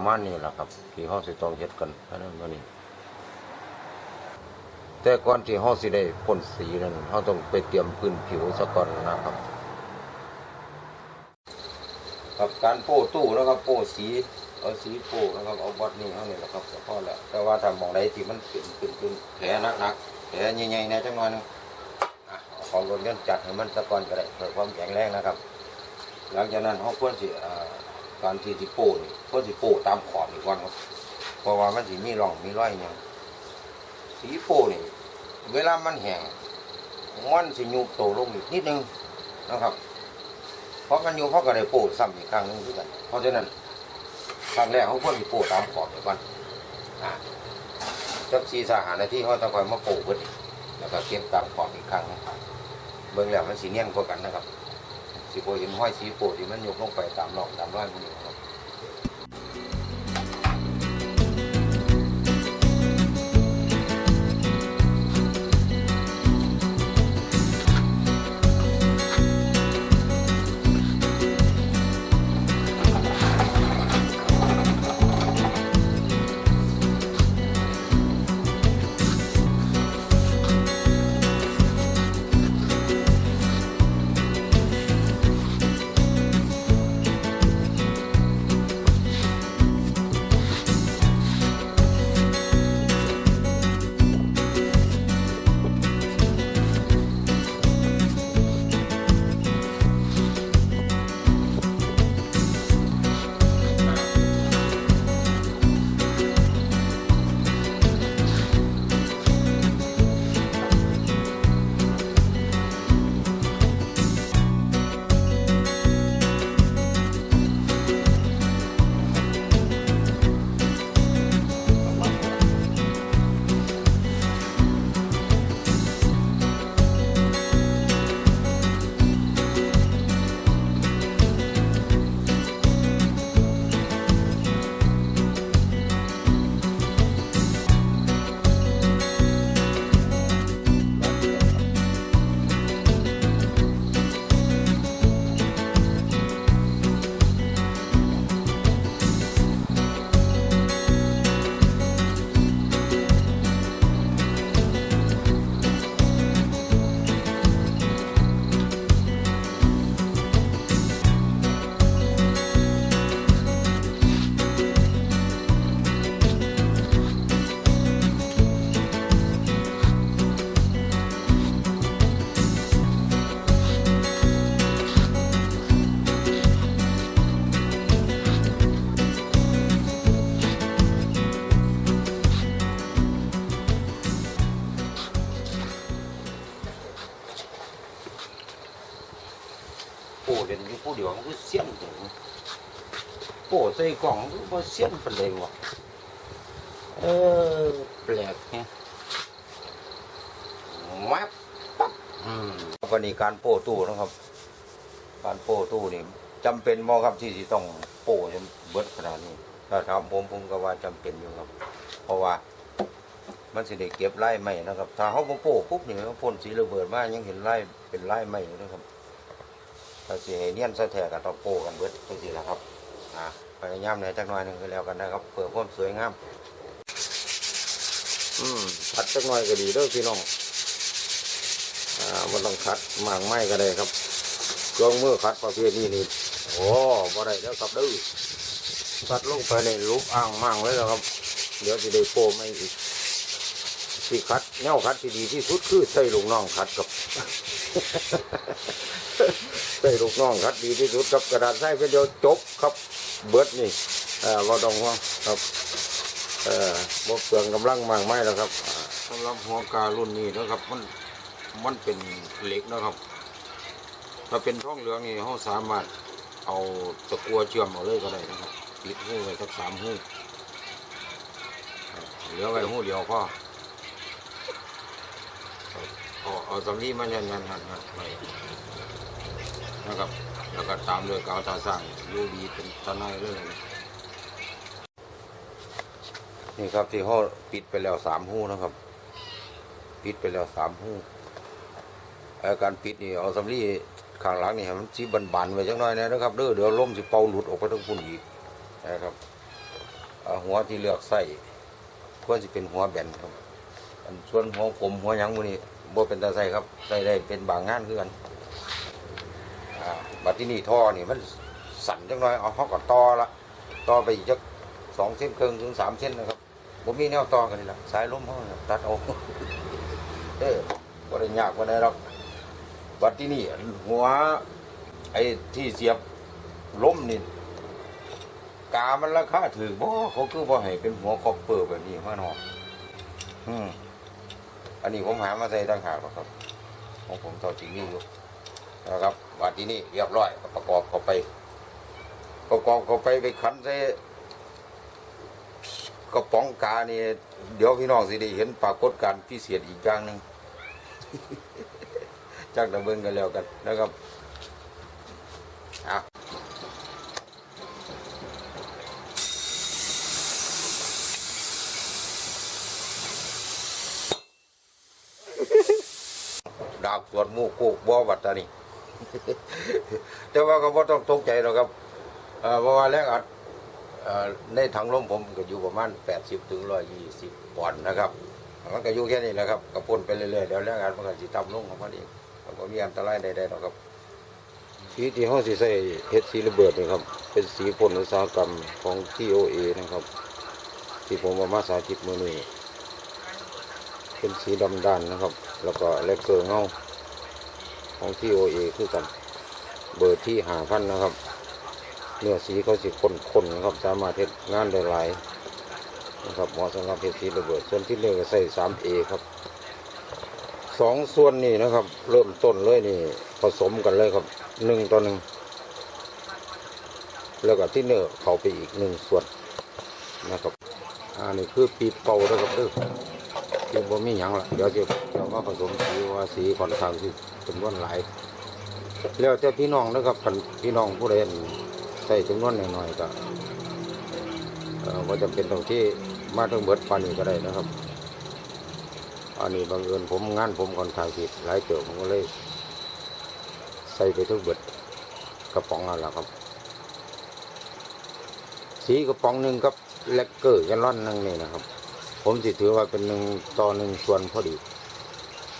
ประมาณนี้แหละครับ ที่ห้องสิต้องเฮ็ดกันอันนั้นวันนี้ แต่ก่อนที่ห้องสิได้พ่นสีนั้นห้องต้องไปเตรียมพื้นผิวซะก่อนนะครับกับการโป้ตู้นะครับโป้สีเอาสีโป้นะครับเอาบอดนี่เท่านี้แหละครับก็พอแล้วแต่ว่าถ้ามองใดที่มันเป็นเป็นเป็นแผลหนักๆแผลใหญ่ๆนะจังหน่อยนึงอะเอาของรถยนต์จัดให้มันซะก่อนก็ได้เพื่อความแข็งแรงนะครับ หลังจากนั้นเขาควรสิ เอ่อการที่สิโป้นี่ควรสิโป้ตามขอบนี่ก่อนครับเพราะว่ามันสิมีร่องมีรอยอย่างสีโป้นี่เวลามันแห้งมันสิยุบโตลงอีกนิดนึงนะครับ เพราะมันยุบเขาะก็ได้โป้ซ้ำอีกครั้งหนึงด้วยกัน เพราะฉะนั้นครั้งแรกเขาควรสิโป้ตามขอบนี่ก่อนอ่าจักสีสาหานาที่เขาต้องคอยมาโป้เพิ่นอีกแล้วก็เก็บตามขอบอีกครั้งเบิ่งแล้วมันสีเนียนกว่ากันนะครับ สีโปเห็นห้อยสีโปที่มันยกลงไปตามหลอกตามร้อยมันอยู่ ผู้เดียวมันก็เสี้ยนถึงโป้ใส่กล่องมันก็เสี้ยนปานใดวะเออแปลกแฮะแวบปั๊บอืมวันนี้การโป้ตู้นะครับ การโป้ตู้นี่จำเป็นบ่ครับที่สิต้องโป้จนเบิดขนาดนี้ถ้าถามผมผมก็ว่าจำเป็นอยู่ครับ เพราะว่ามันสิได้เก็บไล่ไหมนะครับ ถ้าเขาโป้ปุ๊บนี่มันพ่นสีระเบิดมายังเห็นไล่เป็นไล่ไหม่นะครับ ถ้าสิให้เนียนซะแท้ก็ต้องโปกันเบิดจังซี่ล่ะครับอ่าพยายามหน่อยจักหน่อยหนึงก็แล้วกันนะครับเพื่อความสวยงามอืมคัดจักหน่อยก็ดีเด้อพี่น้องอ่ามันต้องคัดหมางไม้ก็ได้ครับเครื่องมือคัดประเภทนี้นี่โอ้บ่ได้แล้วครับเด้อคัดลงไปในรูปอ่างมั่งเลยแล้วครับ เดี๋ยวสิได้โปไม่อีกที่คัดแนวคัดที่ดีที่สุดคือใส่ลูกน้องคัดกับ ใส่ลูกน้องคัดดีที่สุดกับกระดาษใส่เพื่อเดียวจบครับเบิร์ดนี่เอ่อบ่ต้องห่วงครับเอ่อบ่เปลืองกำลังมากไม่แล้วครับสำหรับหัวการุ่นนี้นะครับมันมันเป็นเหล็กนะครับ ถ้าเป็นท้องเหลืองนี่เราสามารถเอาตะกัวเชื่อมเอาเลยก็ได้นะครับปิดหูไว้สักสามหูครับเหลือไว้หูเดียวพอ เอาเอาสำลีมายันยันยันยันไว้นะครับ แล้วก็ตามด้วยกาวตาสร้างรูดีเป็นตะไนเลยนะนี่ครับที่เขาปิดไปแล้วสามหู้นะครับ ปิดไปแล้วสามหูไอ้การปิดนี่เอาสำลีข้างหลังนี่มันสีบานๆไว้จังหน่อยนะครับเด้อเดี๋ยวลมสิเป่าหลุดออกไปทั้งพุ่นอีกนะครับหัวที่เลือกใส่ควรจะเป็นหัวแบนครับอันส่วนหัวผมหัวยังมือนี้ บ่เป็นตาใส่ครับใส่ได้เป็นบางงานคือกันอ่าบัดที่นี่ท่อนี่มันสั่นจังน้อยเอาเขาก็ต่อละต่อไปอีกจักสองเส้นครึ่งถึงสามเส้นนะครับผมมีแนวต่อกันนี่แหละสายล้มเขาตัดเอาเออบ่ได้ยากบ่ได้หรอกบัดที่นี่หัวไอ้ที่เสียบล้มนี่กามันราคาถือบ่เขาคือบ่ให้เป็นหัวคอปเปอร์แบบนี้มาเนาะอืม อันนี้ผมหามาใส่ต่างหากครับ ของผมต่อจริงนี่อยู่นะครับบัดที่นี่เรียบร้อยประกอบเข้าไป ประกอบเข้าไปไปขันใส่กระป๋องกานี่เดี๋ยวพี่น้องสิได้เห็นปรากฏการพิเศษอีกอย่างหนึ่งจากตะเบิงกันแล้วกันนะครับ ดาบสวดหมูกโกกบ่วัดตานี่แต่ว่าก็บ่ต้องตกใจหรอกครับเพราะว่าแรงอัดในถังลมผมก็อยู่ประมาณ 80ถึง120ปอนด์นะครับมันก็อยู่แค่นี้แหละครับก็พ่นไปเรื่อยๆเดี๋ยวแรงอัดมันก็สิต่ำลงของมันเองมันก็มีอันตรายใดๆหรอกครับสีที่ห้องสีใส่เฮ็ดสีระเบิดนี่ครับเป็นสีพ่นอุตสาหกรรมของ TOA นะครับ ที่ผมเอามาสาธิตมือนี้เป็นสีดำด้านนะครับ แล้วก็เลกเกอร์เงา ของ TOA คือกันเบอร์ที่หาพันนะครับ เนื้อสีเขาสีข้นๆนะครับ สามารถเฮ็ดงานได้หลายนะครับเหมาะสำหรับเฮ็ดสีระเบิด ส่วนที่เหลือก็ใส่ 3A ครับสองส่วนนี้นะครับ เริ่มต้นเลยนี่ ผสมกันเลยครับหนึ่งต่อหนึ่งแล้วก็ที่เนื้อเขาไปอีกหนึ่งส่วนนะครับอันนี้คือปีเป่านะครับเด้อ ยังบ่มีหยังละเดี๋ยวจะเรามาผสมสีว่าสีค่อนข้างที่จำนวนหลาย แล้วแต่พี่น้องนะครับพี่น้องผู้ใดใส่จำนวนหน่อยๆก็ว่าจะเป็นตรงที่มาถึงเบิดปานนี้ก็ได้นะครับ อันนี้บังเอิญผมงานผมค่อนข้างที่หลายเติบผมก็เลย ใส่ไปทุกเบิดกระป๋องนั่นแหละครับ สีกระป๋องหนึ่งกับแลกเกอร์กันร่อนหนึงนี่นะครับ ผมสิถือว่าเป็นหนึ่งต่อหนึ่งส่วนพอดี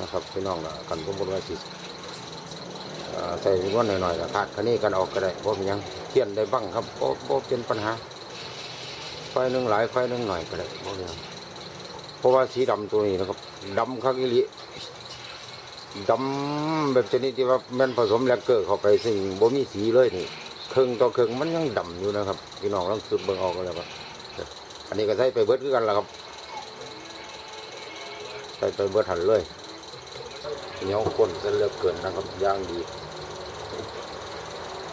นะครับพี่น้องละกันสมมติว่าสิใส่จำนวนหน่อยๆก็ขาดคันนี้กันออกก็ได้เพราะมันยังเทียนได้บ้างครับเพราะเพราะเป็นปัญหาไฟหนึ่งหลายไฟหนึ่งหน่อยก็ได้เพราะมันยังเพราะว่าสีดำตัวนี้นะครับดำคักอีลีดำแบบชนิดที่ว่ามันผสมแลกเกอร์เข้าไปซึ่งบ่มีสีเลยนี่เครื่องต่อเครื่องมันยังดำอยู่นะครับพี่น้องลองสืบเบิ่งออกกันแล้วครับอันนี้ก็ใส่ไปเบิดคือกันละครับ ใส่ไปเบิดหันเลยเหนียวข้นซะเลือกเกินนะครับย่างดี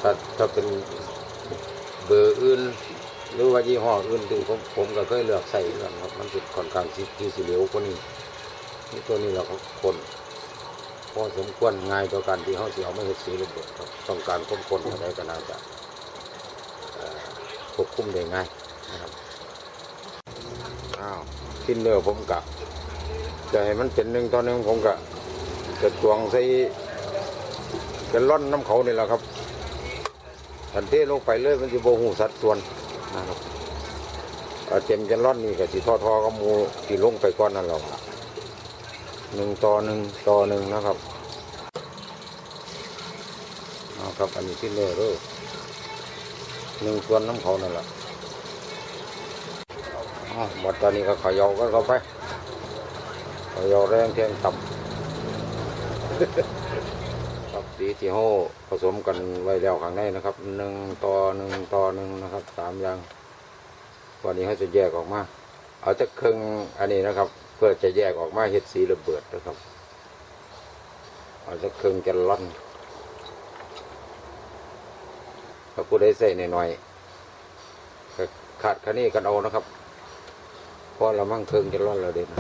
ถ้าถ้าเป็นเบอร์อื่นหรือว่ายี่ห้ออื่นที่ผมผมก็เคยเลือกใส่เหมือนกันครับมันจะค่อนข้างที่ที่สีเหลวกว่านี้นี่ตัวนี้เราก็คนพอสมควรง่ายต่อการที่เขาเสิเอาไม่เห็ดสีระเบิดครับต้องการค้นคนอะไรก็น่าจะควบคุมได้ง่ายนะครับอ้าวทิ้นเนื้อผมกะ จะให้มันเป็นหนึ่งต่อหนึ่งผมกะจะตวงใส่จะล่อนน้ำเขานี่แหละครับทันเทลงไปเลยมันจะโบหูสัดส่วนนะครับเอเต็มจะล่อนนี่ก็สิทอทอๆกับหมูที่ลงไปก้อนนั่นแหละหนึ่งต่อหนึ่งต่อหนึ่งนะครับเอาครับอันนี้ที่เนื้อเด้อหนึ่งส่วนน้ำเขานั่นแหละอ้าวบัดตอนนี้ก็ขย่ากันเข้าไป ย่าแรงเทียงต่ำครับสีที่ห้ผสมกันไว้แล้วข้างในนะครับหนึ่งต่อหนึ่งต่อหนึ่งนะครับสามอย่างวันนี้เขาจะแยกออกมา เอาจะครึ่งอันนี้นะครับ เพื่อจะแยกออกมาเห็ดสีระเบิดนะครับ เอาจะครึ่งแกลลอนถ้าผู้ใดใส่หน่อยๆขาดคันนี้กันเอานะครับเพราะเรามั่งครึ่งแกลลอนเราเด่นะ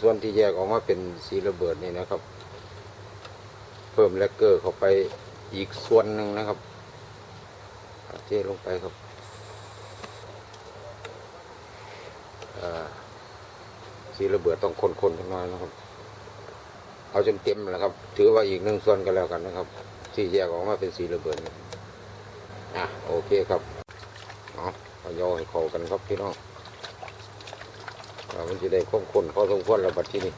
ส่วนที่แยกออกมาเป็นสีระเบิดนี่นะครับ เพิ่มแลกเกอร์เข้าไปอีกส่วนหนึ่งนะครับเอาเทลงไปครับสีระเบิดต้องคนๆทั้งน้อยนะครับ เอาจนเต็มแล้วครับ ถือว่าอีกหนึ่งส่วนกันแล้วกันนะครับ ที่แยกออกมาเป็นสีระเบิดอะโอเคครับเอาเอาย่อให้เข้ากันครับพี่น้อง มันจะได้ข้นคนพอสมควรแล้วบัดที่นี่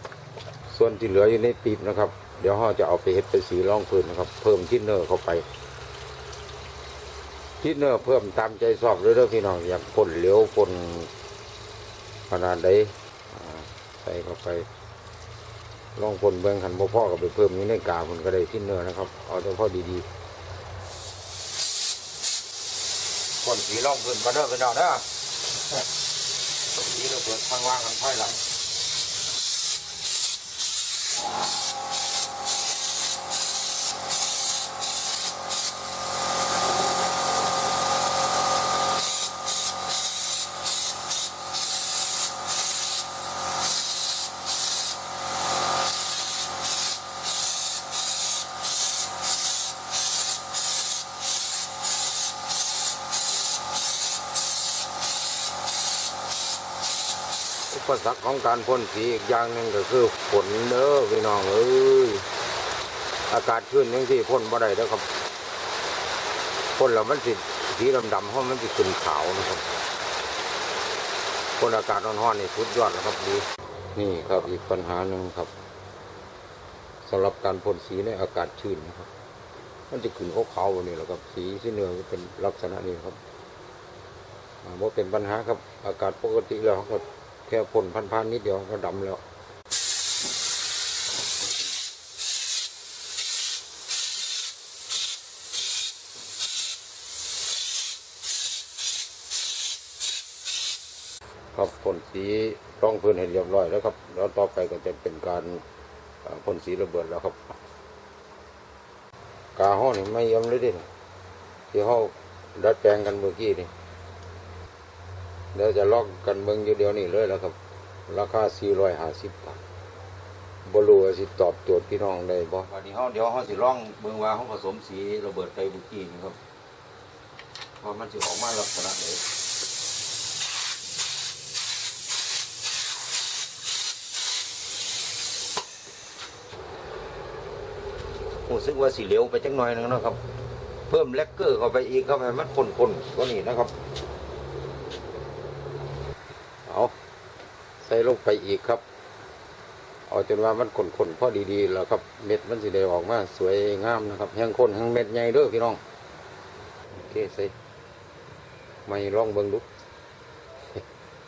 ส่วนที่เหลืออยู่ในปีบนะครับ เดี๋ยวเราจะเอาไปเฮ็ดเป็นสีร่องพื้นนะครับ เพิ่มทินเนอร์เข้าไปทินเนอร์เพิ่มตามใจชอบเลยเด้อพี่น้องอยากพ่นเหลวพ่นขนาดใดใส่เข้าไปลองพ่นเบิ่งขันบ่พ่อก็ไปเพิ่มอยู่ในกาพ่นก็ได้ทินเนอร์นะครับ เอาแต่พอดีๆคนสีร่องพื้นก็เด้อพี่น้อง เด้อสีเราเปิดทางว่างกันค่อยหลัง ปสรรคของการพ่นสีอีกอย่างหนึ่งก็คือฝนเด้อพี่น้องเอ้ยอากาศชื้นยังที่พ่นบ่ได้เด้อครับพ่นแล้วมันสิสีดำๆเพราะมันสิขึ้นขาวนะครับพ่นอากาศร้อนๆนี่สุดยอดนะครับดีนี่ครับอีกปัญหาหนึ่งครับสำหรับการพ่นสีในอากาศชื้นนะครับ มันจะขึ้นขาวๆนี่แหละครับ สีสีเนื้อก็เป็นลักษณะนี้ครับอ่าบ่เป็นปัญหาครับ อากาศปกติแล้วครับ แค่พ่นพันๆนิดเดียวก็ดำแล้วครับพ่นสีร่องพื้นให้เรียบร้อยแล้วครับ แล้วต่อไปก็จะเป็นการพ่นสีระเบิดแล้วครับ กาห้องนี่ไม่ยอมเลยดิที่ห้องดัดแปลงกันเมื่อกี้นี่ เดี๋ยวจะลอกกันเมืองอยู่เดียวนี่เลยแล้วครับ ราคา 450 บาทบรูว่าสิตอบโจทย์พี่น้องได้บ่วันนี้เฮาเดี๋ยวเฮาสิลองเบิ่งว่าเฮาผสมสีระเบิดไปบุกี้นี่ครับว่ามันสิออกมาลักษณะไหนรู้สึกว่าสิเหลวไปจังหน่อยนึงนะครับ เพิ่มแลกเกอร์เข้าไปอีกครับให้มันข้นๆกว่านี้นะครับ เอา ใส่ลงไปอีกครับเอาจนว่ามันขนๆพอดีๆแล้วครับเม็ดมันสิได้ออกมาสวยงามนะครับแห้งข้นแห้งเม็ดใหญ่เด้อพี่น้องโอเคใส่ไม่ลองเบิ่งดู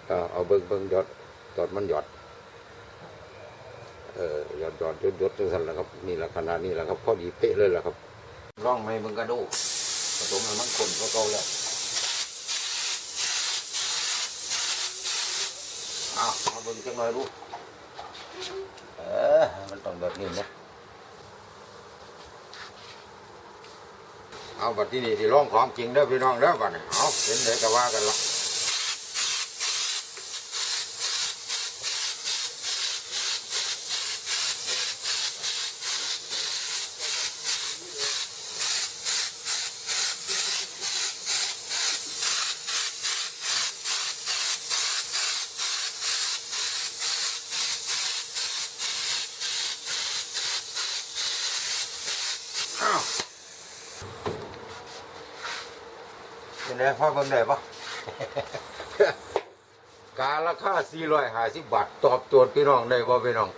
เอาเอาเบิ่งเบิ่งหยอดหยอดมันหยอดเออหยอดหยอดหยดหยดจังสันแหละครับนี่ละขนาดนี้แหละครับพอดีเป๊ะเลยแหละครับลองไม่เบิงกระดูผสมให้มันข้นก็เก่าแล้ว เอามาเบิ่งจังหน่อยดูเออมันต้องแบบนี้นะเอาบัดที่นี่ที่ร้องของจริงเด้อพี่น้องเด้อบัดนี้เอาเห็นเดี๋ยก็ว่ากันละ ไงพ่อเบิ่งได้ปะ การราคา450บาทตอบโจทย์พี่น้องได้บ่พี่น้อง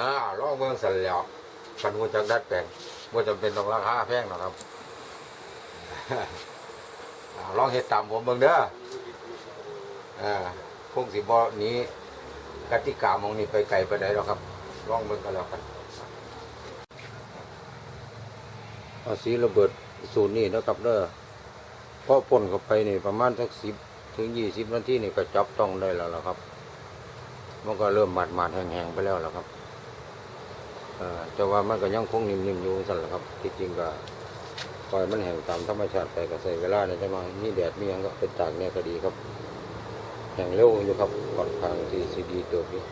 อ่าลองเมืองสันแล้วคันหูจักดัดแปลงบ่จำเป็นต้องราคาแพงหรอกครับ อ่าลองเฮ็ดตามผมเบิ่งเด้ออ่าคงสิบ่หนี้กติกามองนี้ไปไกลไปไหนหรอกครับ ลองเบิ่งกันแล้วกันเอาสีระเบิดสูตรนี้นะครับเด้อ พอพ่นเข้าไปนี่ประมาณสักสิบถึงยี่สิบนาทีนี่ก็จับต้องได้แล้วล่ะครับ มันก็เริ่มหมาดหมาดๆแห้งๆไปแล้วล่ะครับอ่อแต่ว่ามันก็ยังคงนิ่มๆอยู่สั่นแหละครับที่จริงก็ปล่อยมันแห้งตามธรรมชาติไปก็ใส่เวลาในจังหน่อยมีแดดมีหยังก็เป็นตากเนี่ยก็ดีครับแห้งเร็วอยู่ครับค่อนข้างที่สีดีตัวนี้